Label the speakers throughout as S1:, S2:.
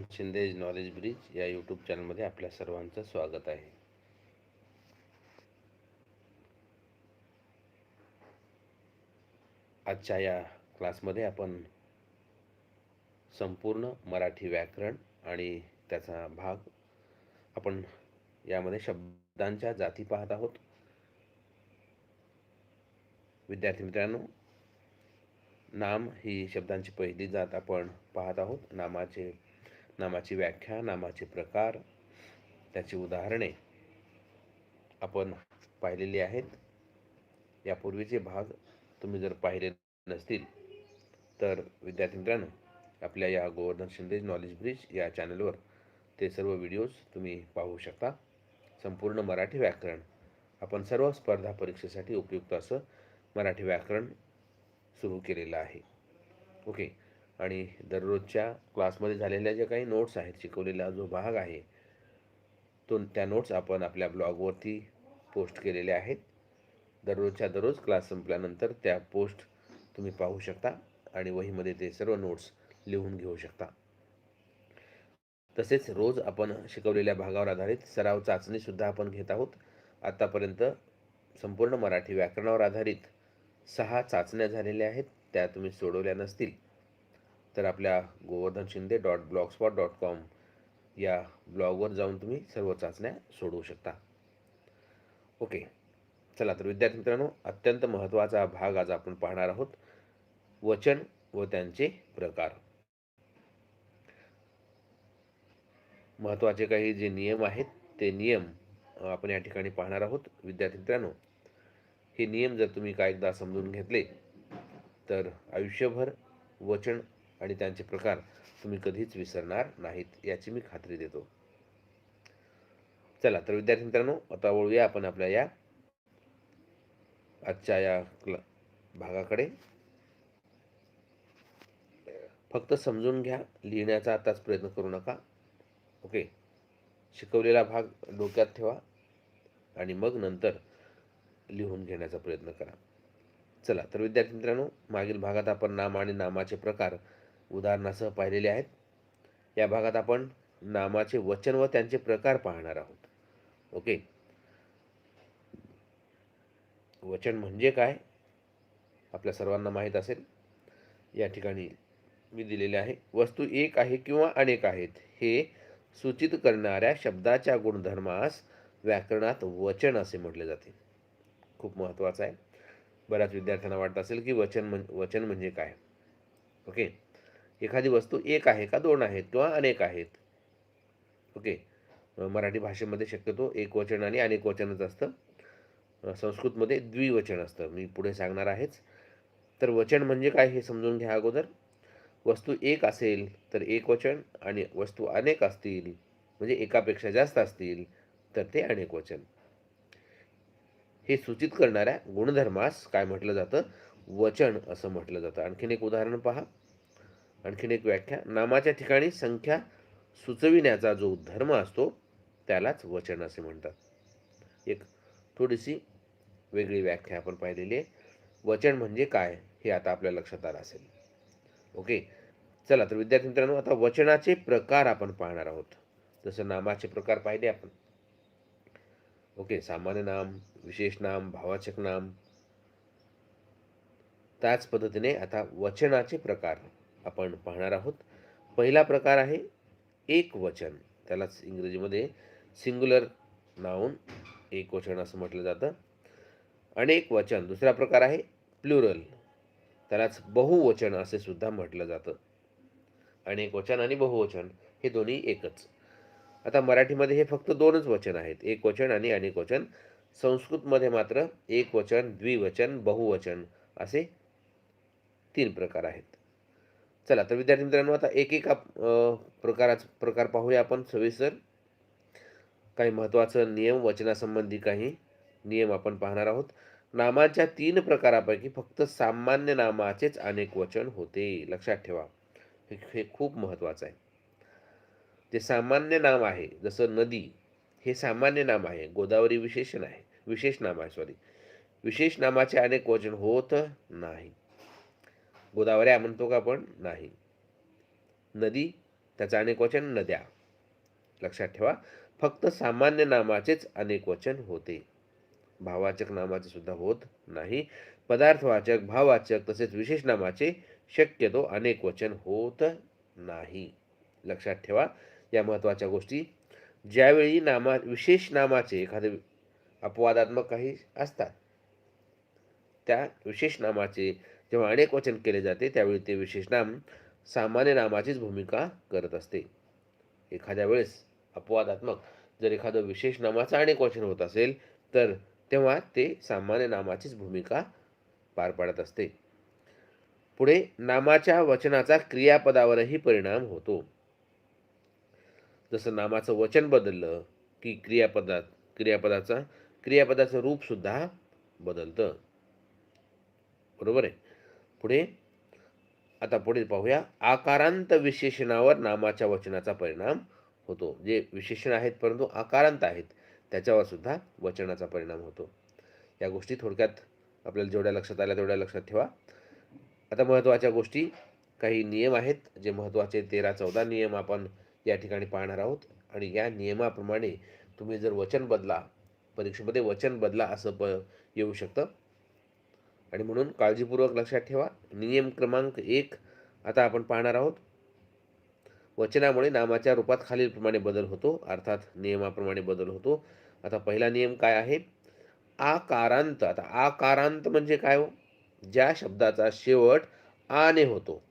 S1: Shinde's Shinde knowledge bridge या YouTube चॅनलमध्ये आपल्या सर्वांचं स्वागत आहे. आजच्या या क्लासमध्ये आपण संपूर्ण मराठी व्याकरण आणि त्याचा भाग आपण यामध्ये शब्दांच्या जाती पाहत आहोत. विद्यार्थी मित्रांनो नाम ही शब्दांची पहिली जात आपण पाहत आहोत. नामाचे नामाची व्याख्या नामाचे प्रकार त्याची उदाहरणे आपण पाहिलेली आहेत. यापूर्वीचे भाग तुम्ही जर पाहिले नसतील तर विद्यार्थी मित्रांनो आपल्या या गोवर्धन शिंदे नॉलेज ब्रिज या चॅनलवर ते सर्व व्हिडिओज तुम्ही पाहू शकता. संपूर्ण मराठी व्याकरण. आपण सर्व स्पर्धा परीक्षेसाठी उपयुक्त असं मराठी व्याकरण सुरू केलेलं आहे. ओके. आणि दररोजच्या क्लासमध्ये झालेल्या ज्या काही नोट्स आहेत शिकवलेला जो भाग आहे तो त्या नोट्स आपण आपल्या ब्लॉगवरती पोस्ट केलेल्या आहेत. दररोजच्या दररोज क्लास संपल्यानंतर त्या पोस्ट तुम्ही पाहू शकता आणि वहीमध्ये ते सर्व नोट्स लिहून घेऊ शकता. तसेच रोज आपण शिकवलेल्या भागावर आधारित सराव चाचणीसुद्धा आपण घेत आहोत. आत्तापर्यंत संपूर्ण मराठी व्याकरणावर आधारित सहा चाचण्या झालेल्या आहेत त्या तुम्ही सोडवल्या नसतील. तर आपल्या Govardhan Shinde dot blogspot dot com या ब्लॉगवर जाऊन तुम्ही सर्व चाचण्या सोडवू शकता. ओके चला तर विद्यार्थी मित्रांनो अत्यंत महत्त्वाचा भाग आज आपण पाहणार आहोत. वचन व त्यांचे प्रकार. महत्त्वाचे काही जे नियम आहेत ते नियम आपण या ठिकाणी पाहणार आहोत. विद्यार्थी मित्रांनो हे नियम जर तुम्ही काय एकदा समजून घेतले तर आयुष्यभर वचन आणि त्यांचे प्रकार तुम्ही कधीच विसरणार नाहीत याची मी खात्री देतो. चला तर विद्यार्थी मित्रांनो आता वळूया आपण आपल्या या आजच्या या क्ल भागाकडे. फक्त समजून घ्या लिहिण्याचा आताच प्रयत्न करू नका. ओके? शिकवलेला भाग डोक्यात ठेवा आणि मग नंतर लिहून घेण्याचा प्रयत्न करा. चला तर विद्यार्थी मित्रांनो मागील भागात आपण नाम आणि नामाचे प्रकार उदाहरणासह पाहिलेले आहेत. या भागात आपण नामाचे वचन व त्यांचे प्रकार पाहणार आहोत. ओके. वचन म्हणजे काय? आपल्या सर्वांना माहीत असेल. या ठिकाणी मी दिलेले आहे. वस्तू एक आहे किंवा अनेक आहेत हे सूचित करणाऱ्या शब्दाच्या गुणधर्मास व्याकरणात वचन असे म्हटले जाते. खूप महत्त्वाचं आहे. बऱ्याच विद्यार्थ्यांना वाटत असेल की वचन म्हण वचन म्हणजे काय? ओके. एखादी वस्तू एक आहे का दोन आहेत किंवा अनेक आहेत? ओके. मराठी भाषेमध्ये शक्यतो एक वचन आणि अनेक वचनच असतं. संस्कृतमध्ये द्विवचन असतं. मी पुढे सांगणार आहेच. तर वचन म्हणजे काय हे समजून घ्या अगोदर. वस्तू एक असेल तर एक वचन आणि वस्तू अनेक असतील म्हणजे एकापेक्षा जास्त असतील तर ते अनेक वचन. हे सूचित करणाऱ्या गुणधर्मास काय म्हटलं जातं? वचन असं म्हटलं जातं. आणखीन एक उदाहरण पहा. आणखीन एक व्याख्या. नामाच्या ठिकाणी संख्या सुचविण्याचा जो धर्म असतो त्यालाच वचन असे म्हणतात. एक थोडीशी वेगळी व्याख्या आपण पाहिलेली आहे. वचन म्हणजे काय हे आता आपल्या लक्षात आलं असेल. ओके? चला तर विद्यार्थी मित्रांनो आता वचनाचे प्रकार आपण पाहणार आहोत. जसं नामाचे प्रकार पाहिले आपण. ओके? सामान्य नाम विशेष नाम भावाचक नाम. त्याच पद्धतीने आता वचनाचे प्रकार आपण पाहणार आहोत. पहिला प्रकार आहे एक वचन. त्यालाच इंग्रजीमध्ये सिंग्युलर नाऊन एक वचन असं म्हटलं जातं. अनेक वचन दुसरा प्रकार आहे प्लुरल त्यालाच बहुवचन असे सुद्धा म्हटलं जातं. अनेक वचन आणि बहुवचन हे दोन्ही एकच. आता मराठीमध्ये हे फक्त दोनच वचन आहेत. एक वचन आणि अनेक वचन. संस्कृतमध्ये मात्र एक वचन द्विवचन बहुवचन असे तीन प्रकार आहेत. चला तर विद्यार्थी मित्रांनो आता एक एक प्रकाराच प्रकार पाहूया आपण सविस्तर. काही महत्त्वाचं नियम वचनासंबंधी काही नियम आपण पाहणार आहोत. नामाच्या तीन प्रकारापैकी फक्त सामान्य नामाचेच अनेक वचन होते. लक्षात ठेवा. हे हे खूप महत्त्वाचं आहे. जे सामान्य नाम आहे जसं नदी हे सामान्य नाम आहे. गोदावरी विशेषण आहे. विशेष नाम आहे सॉरी विशेष नामाचे अनेक वचन होत नाही. गोदावऱ्या म्हणतो का आपण? नाही. नदी त्याचं अनेक वचन नद्या. लक्षात ठेवा फक्त सामान्य नामाचेच अनेक वचन होते. भाववाचक नामाचे सुद्धा होत नाही. पदार्थवाचक भाववाचक तसेच विशेष नामाचे शक्यतो अनेक वचन होत नाही. लक्षात ठेवा या महत्त्वाच्या गोष्टी. ज्यावेळी नामा विशेष नामाचे एखादे अपवादात्मक काही असतात त्या विशेष नामाचे जेव्हा अनेक वचन केले जाते त्यावेळी ते विशेष नाम सामान्य नामाचीच भूमिका करत असते. एखाद्या वेळेस अपवादात्मक जर एखादं विशेष नामाचं अनेक वचन होत असेल तर तेव्हा ते सामान्य नामाचीच भूमिका पार पाडत असते. पुढे नामाच्या वचनाचा क्रियापदावरही परिणाम होतो. जसं नामाचं वचन बदललं की क्रियापदात क्रियापदाचा क्रियापदाचं रूपसुद्धा बदलतं. बरोबर आहे? पुढे आता पुढे पाहूया. आकारांत विशेषणावर नामाच्या वचनाचा परिणाम होतो. जे विशेषण आहेत परंतु आकारांत आहेत त्याच्यावर सुद्धा वचनाचा परिणाम होतो. या गोष्टी थोडक्यात आपल्याला जेवढ्या लक्षात आल्या तेवढ्या लक्षात ठेवा. आता महत्त्वाच्या गोष्टी काही नियम आहेत जे महत्त्वाचे. तेरा चौदा नियम आपण या ठिकाणी पाहणार आहोत. आणि या नियमाप्रमाणे तुम्ही जर वचन बदला परीक्षेमध्ये वचन बदला असं प येऊ शकतं. आणि म्हणून काळजीपूर्वक लक्षात ठेवा. नियम क्रमांक एक आता आपण पाहणार आहोत. वचनामुळे नामाच्या रूपात खालीलप्रमाणे बदल होतो. अर्थात नियमाप्रमाणे बदल होतो. आता पहिला नियम काय आहे? आकारांत. आता आकारांत म्हणजे काय हो? ज्या शब्दाचा शेवट आने होतो.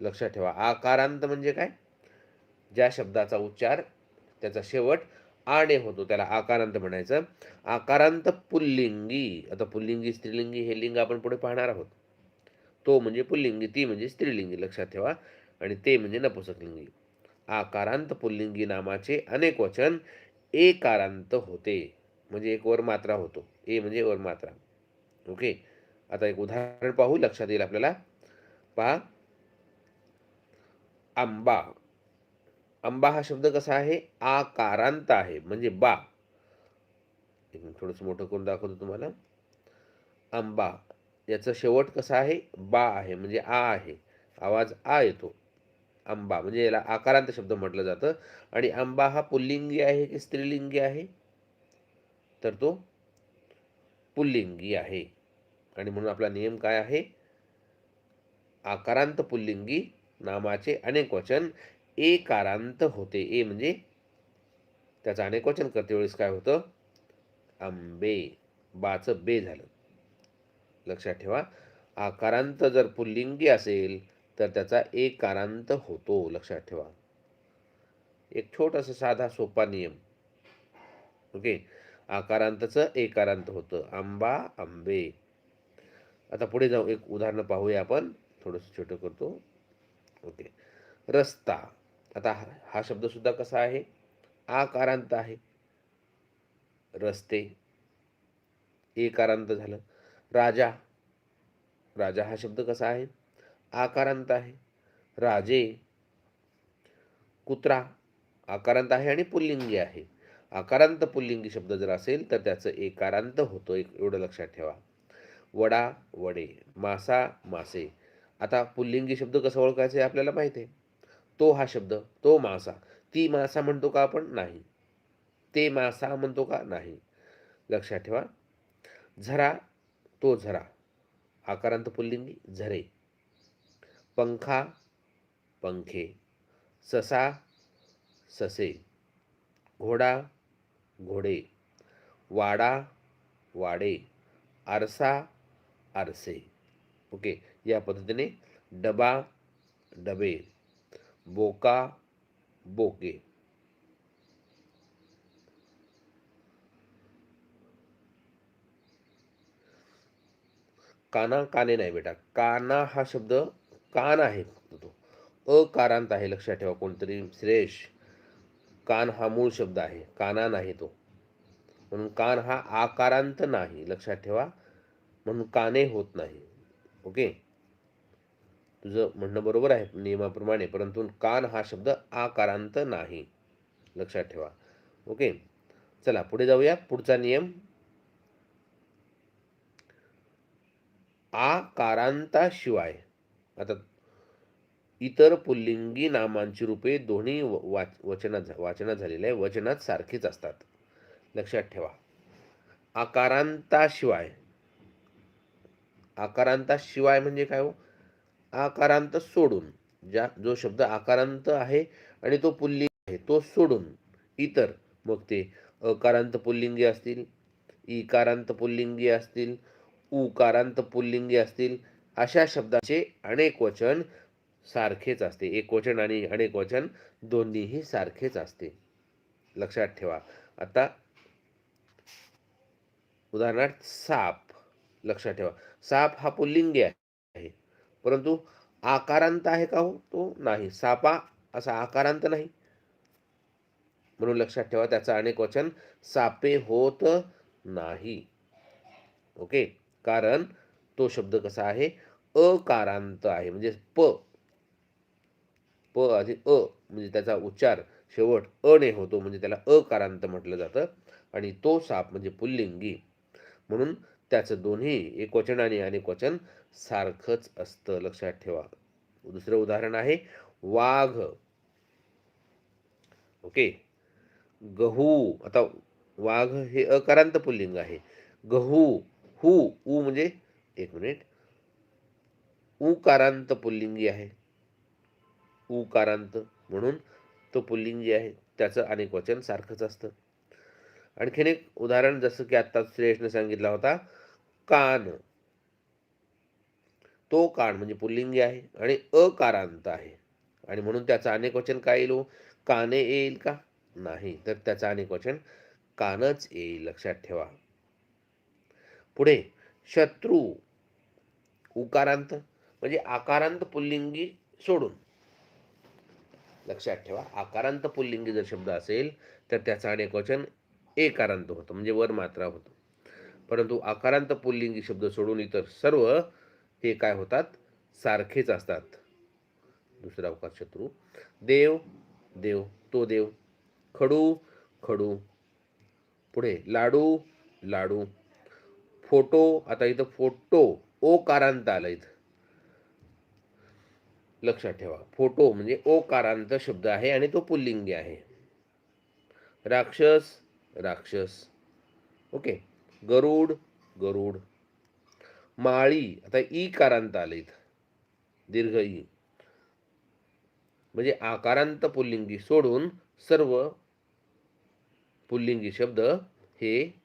S1: लक्षात ठेवा. आकारांत म्हणजे काय? ज्या शब्दाचा उच्चार त्याचा शेवट आणे होतो त्याला आकारांत म्हणायचं. आकारांत पुल्लिंगी. आता पुल्लिंगी स्त्रीलिंगी हे लिंग आपण पुढे पाहणार आहोत. तो म्हणजे पुल्लिंगी ती म्हणजे स्त्रीलिंगी. लक्षात ठेवा. आणि ते म्हणजे नपुसकलिंगी. आकारांत पुल्लिंगी नामाचे अनेक वचन एकारांत होते. म्हणजे एक वर मात्रा होतो. ए म्हणजे वर मात्रा. ओके? आता एक उदाहरण पाहू. लक्षात येईल आपल्याला. पहा. आंबा. आंबा हा शब्द कसा आहे? आकारांत आहे. म्हणजे बा. एक थोडंसं मोठं करून दाखवतो तुम्हाला. आंबा याचं शेवट कसा आहे? बा आहे. म्हणजे आ आहे. आवाज आ येतो. आंबा म्हणजे याला आकारांत शब्द म्हटलं जातं. आणि आंबा हा पुल्लिंगी आहे की स्त्रीलिंगी आहे? तर तो पुल्लिंगी आहे. आणि म्हणून आपला नियम काय आहे? आकारांत पुल्लिंगी नामाचे अनेक वचन एकारांत होते. ए म्हणजे त्याचं अनेक वचन करते. वेळेस काय होतं? आंबे बाचं बे झालं. लक्षात ठेवा. आकारांत जर पुल्लिंगी असेल तर त्याचा एकारांत होतो. लक्षात ठेवा. एक छोटासा साधा सोपा नियम. ओके? आकारांतचं एकारांत होतं. आंबा आंबे. आता पुढे जाऊ. एक उदाहरण पाहूया आपण. थोडंसं छोटं करतो. ओके? रस्ता. आता हा शब्दसुद्धा कसा आहे? आकारांत आहे. रस्ते. एकारांत झालं. राजा. राजा हा शब्द कसा आहे? आकारांत आहे. राजे. कुत्रा. आकारांत आहे आणि पुल्लिंगी आहे. आकारांत पुल्लिंगी शब्द जर असेल तर त्याचं एकारांत होतो. एक एवढं लक्षात ठेवा. वडा वडे. मासा मासे. आता पुल्लिंगी शब्द कसा ओळखायचं आहे आपल्याला माहिती आहे. तो हा शब्द तो मासा ती मासा म्हणतो का आपण? नाही. ते मासा म्हणतो का? नाही. लक्षात ठेवा. झरा तो झरा. आकारांत पुल्लिंगी झरे. पंखा पंखे. ससा ससे. घोडा घोडे. वाडा वाडे. आरसा आरसे. ओके. या पद्धतीने डबा डबे. बोका बोके. काना काने नाही बेटा. काना हा शब्द कान आहे तो. अकारांत आहे लक्षात ठेवा कोणतरी श्रेष. कान हा मूळ शब्द आहे काना नाही तो. म्हणून कान हा आकारांत नाही लक्षात ठेवा. म्हणून काने होत नाही. ओके? तुझं म्हणणं बरोबर आहे नियमाप्रमाणे. परंतु कान हा शब्द आकारांत नाही. लक्षात ठेवा. ओके? चला पुढे जाऊया. पुढचा नियम. आकारांताशिवाय. आता इतर पुल्लिंगी नामांची रूपे दोन्ही वाच वचनात वाचनात झालेल्या वचनात सारखीच असतात. लक्षात ठेवा. आकारांताशिवाय. आकारांताशिवाय म्हणजे काय हो? आकारांत सोडून ज्या जो शब्द आकारांत आहे आणि तो पुल्लिंग आहे तो सोडून इतर मग ते अकारांत पुल्लिंगी असतील इकारांत पुल्लिंगी असतील उकारांत पुल्लिंगी असतील अशा शब्दाचे अनेक वचन सारखेच असते. एक वचन आणि अनेक वचन दोन्हीही सारखेच असते. लक्षात ठेवा. आता उदाहरणार्थ साप. लक्षात ठेवा. साप हा पुल्लिंगी आहे. परंतु आकारांत आहे का हो? तो नाही. सापा असा आकारांत नाही. म्हणून लक्षात ठेवा त्याचं अनेक वचन सापे होत नाही. ओके? कारण तो शब्द कसा आहे? अकारांत आहे. म्हणजे प. प अधिक अ म्हणजे त्याचा उच्चार शेवट अ ने होतो. म्हणजे त्याला अकारांत म्हटलं जातं. आणि तो साप म्हणजे पुल्लिंगी. म्हणून त्याचं दोन्ही एकवचन आणि अनेक वचन सारखंच असतं लक्षात ठेवा. दुसरं उदाहरण आहे वाघ. ओके. गहू. आता वाघ हे अकारांत पुल्लिंग आहे. गहू हू ऊ म्हणजे एक मिनिट. उकारांत पुल्लिंगी आहे. उकारांत म्हणून तो पुल्लिंगी आहे. त्याचं अनेक वचन सारखंच असतं. आणखीन एक उदाहरण जसं की आत्ता श्रेयसने सांगितला होता कान. तो कान म्हणजे पुल्लिंगी आहे आणि अकारांत आहे. आणि म्हणून त्याचं अनेक वचन काय येईल हो? काने येईल का? नाही. तर त्याचं अनेक वचन कानच येईल. लक्षात ठेवा. पुढे शत्रू उकारांत म्हणजे आकारांत पुल्लिंगी सोडून. लक्षात ठेवा. आकारांत पुल्लिंगी जर शब्द असेल तर त्याचं अनेक वचन एकारांत होतं. म्हणजे वर मात्रा होतं. परंतु आकारांत पुल्लिंगी शब्द सोडून इतर सर्व ते काय होतात? सारखेच असतात. दुसरा अवकाश शत्रू. देव देव तो देव. खडू खडू. पुढे लाडू लाडू. फोटो आता इथं फोटो ओ कारांत आलं इथं लक्षात ठेवा फोटो म्हणजे ओ कारांत शब्द आहे आणि तो पुल्लिंगी आहे. राक्षस राक्षस. ओके गरुड गरुड. माळी आता ई कारांत आलेत. दीर्घ ई. म्हणजे आकारांत पुल्लिंगी सोडून सर्व पुल्लिंगी शब्द हे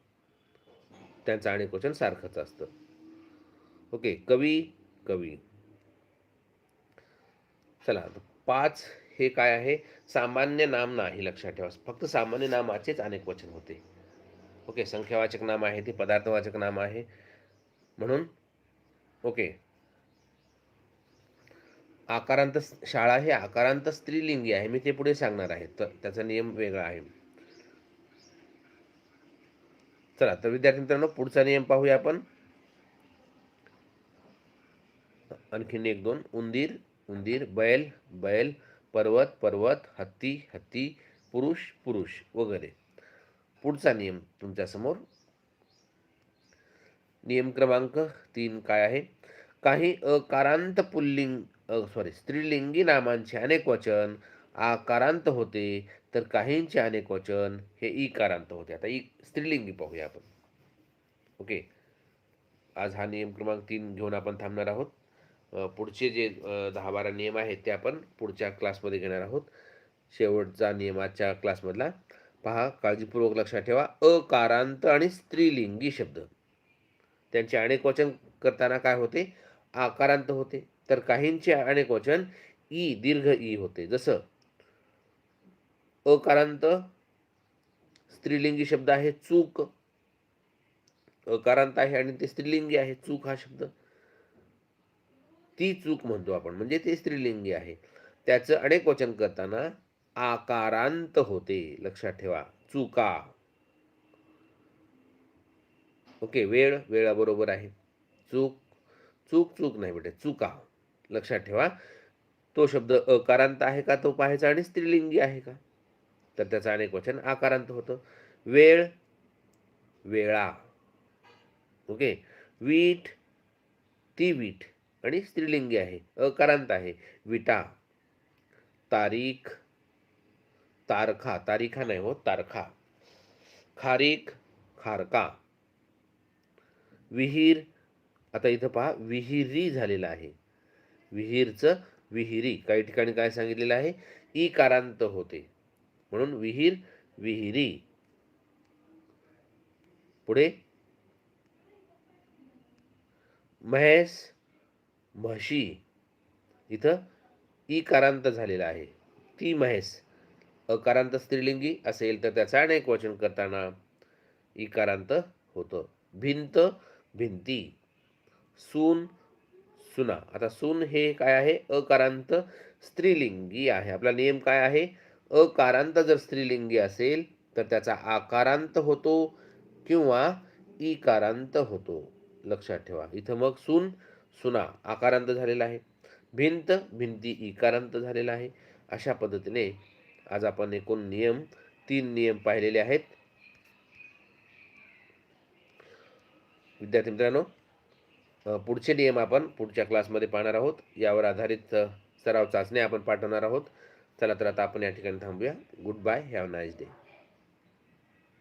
S1: त्यांचं अनेक वचन सारखंच असतं. ओके कवी कवी. चला पाच हे काय आहे? सामान्य नाम नाही लक्षात ठेवा. फक्त सामान्य नामाचेच अनेक वचन होते. ओके संख्यावाचक नाम आहे ते पदार्थवाचक नाम आहे. म्हणून ओके. आकारांत शाळा हे आकारांत स्त्रीलिंगी आहे मी ते पुढे सांगणार आहे. तर त्याचा नियम वेगळा आहे. चला तर विद्यार्थी मित्रांनो पुढचा नियम पाहूया आपण. आणखीन एक दोन. उंदीर उंदीर बैल बैल पर्वत पर्वत हत्ती हत्ती पुरुष पुरुष वगैरे. पुढचा नियम तुमच्यासमोर. नियम क्रमांक तीन काय आहे? काही अकारांत पुल्लिंग सॉरी स्त्रीलिंगी नामांचे अनेक वचन आकारांत होते तर काहींचे अनेक वचन हे इकारांत होते. आता ई स्त्रीलिंगी पाहूया आपण. ओके. आज हा नियम क्रमांक तीन घेऊन आपण थांबणार आहोत. पुढचे जे दहा बारा नियम आहेत ते आपण पुढच्या क्लासमध्ये घेणार आहोत. शेवटचा नियमाच्या क्लासमधला. पहा काळजीपूर्वक लक्षात ठेवा. अकारांत आणि स्त्रीलिंगी शब्द. त्यांचे अनेक वचन करताना काय होते? आकारांत होते. तर काहींचे अनेक वचन ई दीर्घ ई होते. जसं अकारांत स्त्रीलिंगी शब्द आहे चूक. अकारांत आहे आणि ते स्त्रीलिंगी आहे चूक हा शब्द. ती चूक म्हणतो आपण. म्हणजे ते स्त्रीलिंगी आहे. त्याचं अनेक वचन करताना आकारांत होते. लक्षात ठेवा. चुका. ओके वेळ वेळाबरोबर आहे. चूक चूक चूक नाही बेटे चुका. लक्षात ठेवा. तो शब्द अकारांत आहे का? तो पाहायचा आणि स्त्रीलिंगी आहे का? तर त्याचं अनेक वचन आकारांत होतं. वेळ वेळा. ओके वीट ती वीट आणि स्त्रीलिंगी आहे. अकारांत आहे. विटा. तारीख तारखा. तारीखा नाही हो तारखा. खारीक खारका. विहीर आता इथं पहा विहिरी झालेलं आहे. विहीरचं विहिरी काही ठिकाणी काय सांगितलेलं आहे? ई कारांत होते. म्हणून विहीर विहिरी. पुढे म्हैस म्हशी. इथं ई कारांत झालेला आहे. ती म्हैस अकारांत स्त्रीलिंगी असेल तर त्याचा अनेक वचन करताना इकारांत होतं. भिंत भिंती. सून सुना. आता सून हे काय आहे? अकारांत स्त्रीलिंगी आहे. आपला नियम काय आहे? अकारांत जर स्त्रीलिंगी असेल तर त्याचा आकारांत होतो किंवा इकारांत होतो. लक्षात ठेवा. इथं मग सून सुना आकारांत झालेला आहे. भिंत भिंती इकारांत झालेला आहे. अशा पद्धतीने आज आपण एकूण नियम तीन नियम पाहिलेले आहेत. विद्यार्थी मित्रांनो पुढचे नियम आपण पुढच्या क्लासमध्ये पाहणार आहोत. यावर आधारित सराव चाचण्या आपण पाठवणार आहोत. चला तर आता आपण या ठिकाणी थांबूया. Good bye have nice day